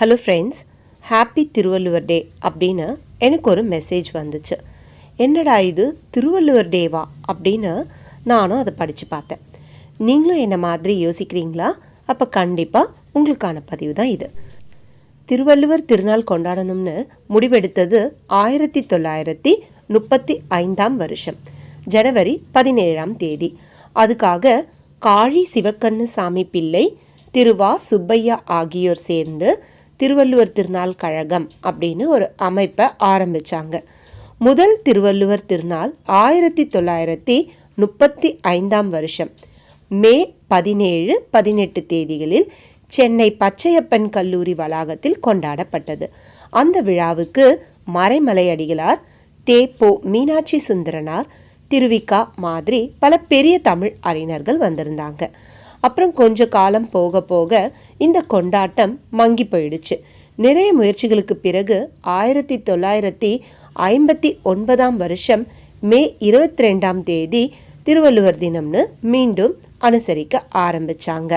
Hello friends happy Thiruvalluvar day அப்படின்னு எனக்கு ஒரு மெசேஜ் வந்துச்சு. என்னடா இது? திருவள்ளுவர் டேவா அப்படின்னு நானும் அதை படித்து பார்த்தேன். நீங்களும் என்ன மாதிரி யோசிக்கிறீங்களா? அப்போ கண்டிப்பாக உங்களுக்கான பதிவு தான் இது. திருவள்ளுவர் திருநாள் கொண்டாடணும்னு முடிவெடுத்தது ஆயிரத்தி தொள்ளாயிரத்தி முப்பத்தி ஐந்தாம் வருஷம் ஜனவரி பதினேழாம் தேதி. அதுக்காக காழி சிவக்கண்ணு சாமி பிள்ளை திருவா சுப்பையா ஆகியோர் சேர்ந்து திருவள்ளுவர் திருநாள் கழகம் அப்படின்னு ஒரு அமைப்பை ஆரம்பித்தாங்க முதல் திருவள்ளுவர் திருநாள் ஆயிரத்தி தொள்ளாயிரத்தி முப்பத்தி ஐந்தாம் வருஷம். மே பதினேழு பதினெட்டு தேதிகளில் சென்னை பச்சையப்பன் கல்லூரி வளாகத்தில் கொண்டாடப்பட்டது. அந்த விழாவுக்கு மறைமலை அடிகளார் தே. போ. மீனாட்சி சுந்தரனார் திருவிக்கா மாதிரி பல பெரிய தமிழ் அறிஞர்கள் வந்திருந்தாங்க. அப்புறம் கொஞ்ச காலம் போக போக இந்த கொண்டாட்டம் மங்கி போயிடுச்சு. நிறைய முயற்சிகளுக்கு பிறகு ஆயிரத்தி தொள்ளாயிரத்தி ஐம்பத்தி ஒன்பதாம் வருஷம் மே இருபத்தி ரெண்டாம் தேதி திருவள்ளுவர் தினம்னு மீண்டும் அனுசரிக்க ஆரம்பிச்சாங்க.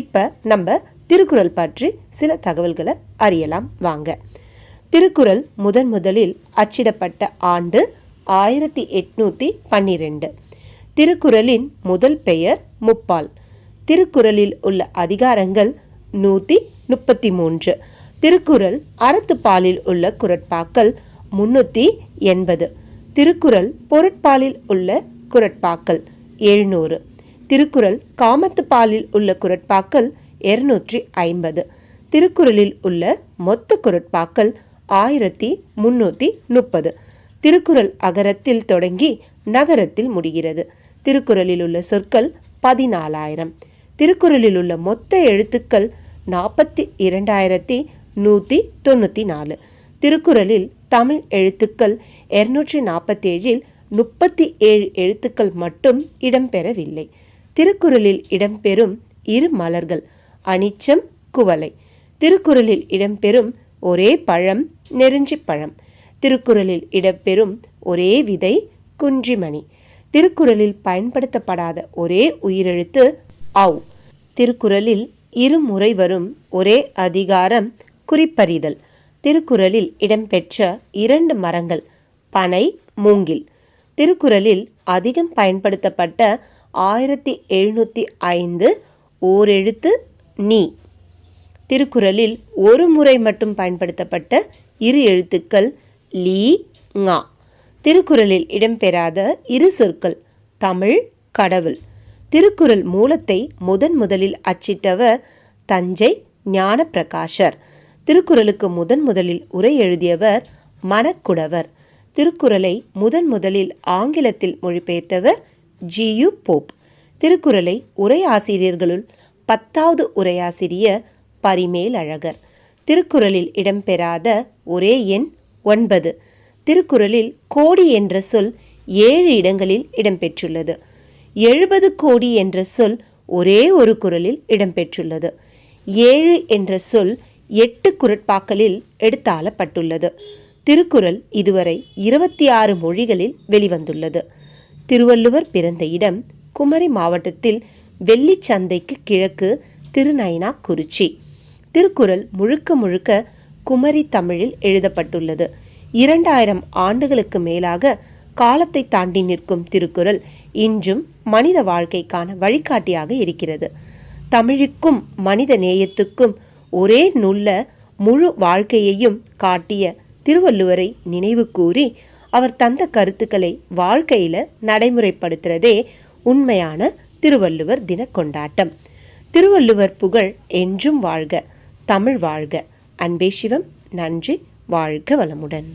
இப்போ நம்ம திருக்குறள் பற்றி சில தகவல்களை அறியலாம். வாங்க. திருக்குறள் முதன் முதலில் அச்சிடப்பட்ட ஆண்டு ஆயிரத்தி எட்நூற்றி பன்னிரெண்டு. திருக்குறளின் முதல் பெயர் முப்பால். திருக்குறளில் உள்ள அதிகாரங்கள் நூற்றி முப்பத்தி மூன்று. திருக்குறள் அறத்துப்பாலில் உள்ள குரட்பாக்கள் முன்னூற்றி எண்பது. திருக்குறள் பொருட்பாலில் உள்ள குரட்பாக்கள் எழுநூறு. திருக்குறள் காமத்துப்பாலில் உள்ள குரட்பாக்கள் இருநூற்றி ஐம்பது. திருக்குறளில் உள்ள மொத்த குரட்பாக்கள் ஆயிரத்தி முன்னூற்றி முப்பது. திருக்குறள் அகரத்தில் தொடங்கி நகரத்தில் முடிகிறது. திருக்குறளில் உள்ள சொற்கள் பதினாலாயிரம். திருக்குறளில் உள்ள மொத்த எழுத்துக்கள் நாற்பத்தி இரண்டாயிரத்தி நூற்றி தொண்ணூற்றி நாலு. திருக்குறளில் தமிழ் எழுத்துக்கள் இருநூற்றி நாற்பத்தேழில் முப்பத்தி ஏழு எழுத்துக்கள் மட்டும் இடம்பெறவில்லை. திருக்குறளில் இடம்பெறும் இரு மலர்கள் அனிச்சம் குவலை திருக்குறளில் இடம்பெறும் ஒரே பழம் நெருஞ்சி பழம். திருக்குறளில் இடம்பெறும் ஒரே விதை குன்றிமணி. திருக்குறளில் பயன்படுத்தப்படாத ஒரே உயிரெழுத்து ஆவ். திருக்குறளில் இருமுறை வரும் ஒரே அதிகாரம் குறிப்பறிதல். திருக்குறளில் இடம்பெற்ற இரண்டு மரங்கள் பனை மூங்கில். திருக்குறளில் அதிகம் பயன்படுத்தப்பட்ட ஆயிரத்தி எழுநூற்றி ஐந்து ஓரெழுத்து நீ. திருக்குறளில் ஒரு முறை மட்டும் பயன்படுத்தப்பட்ட இரு எழுத்துக்கள் லீ ngா திருக்குறளில் இடம்பெறாத இரு சொற்கள் தமிழ் கடவுள். திருக்குறள் மூலத்தை முதன் முதலில் அச்சிட்டவர் தஞ்சை ஞானப்பிரகாஷர். திருக்குறளுக்கு முதன் முதலில் உரை எழுதியவர் மணக்குடவர். திருக்குறளை முதன் முதலில் ஆங்கிலத்தில் மொழிபெயர்த்தவர் ஜியு போப். திருக்குறளை உரையாசிரியர்களுள் பத்தாவது உரையாசிரியர் பரிமேல் அழகர். திருக்குறளில் இடம்பெறாத ஒரே எண் ஒன்பது. திருக்குறளில் கோடி என்ற சொல் ஏழு இடங்களில் இடம்பெற்றுள்ளது. எழுபது கோடி என்ற சொல் ஒரே ஒரு குரலில் இடம்பெற்றுள்ளது. ஏழு என்ற சொல் எட்டு குரட்பாக்களில் எடுத்தாளப்பட்டுள்ளது. திருக்குறள் இதுவரை இருபத்தி ஆறு மொழிகளில் வெளிவந்துள்ளது. திருவள்ளுவர் பிறந்த இடம் குமரி மாவட்டத்தில் வெள்ளிச்சந்தைக்கு கிழக்கு திருநைனாக்குறிச்சி திருக்குறள் முழுக்க முழுக்க குமரி தமிழில் எழுதப்பட்டுள்ளது. இரண்டாயிரம் ஆண்டுகளுக்கு மேலாக காலத்தை தாண்டி நிற்கும் திருக்குறள் இன்றும் மனித வாழ்க்கைக்கான வழிகாட்டியாக இருக்கிறது. தமிழுக்கும் மனித நேயத்துக்கும் ஒரே நுள்ள முழு வாழ்க்கையையும் காட்டிய திருவள்ளுவரை நினைவு கூறி அவர் தந்த கருத்துக்களை வாழ்க்கையில நடைமுறைப்படுத்துறதே உண்மையான திருவள்ளுவர் தின கொண்டாட்டம். திருவள்ளுவர் புகழ் என்றும் வாழ்க தமிழ் வாழ்க. அன்பே சிவம் நன்றி வாழ்க வளமுடன்.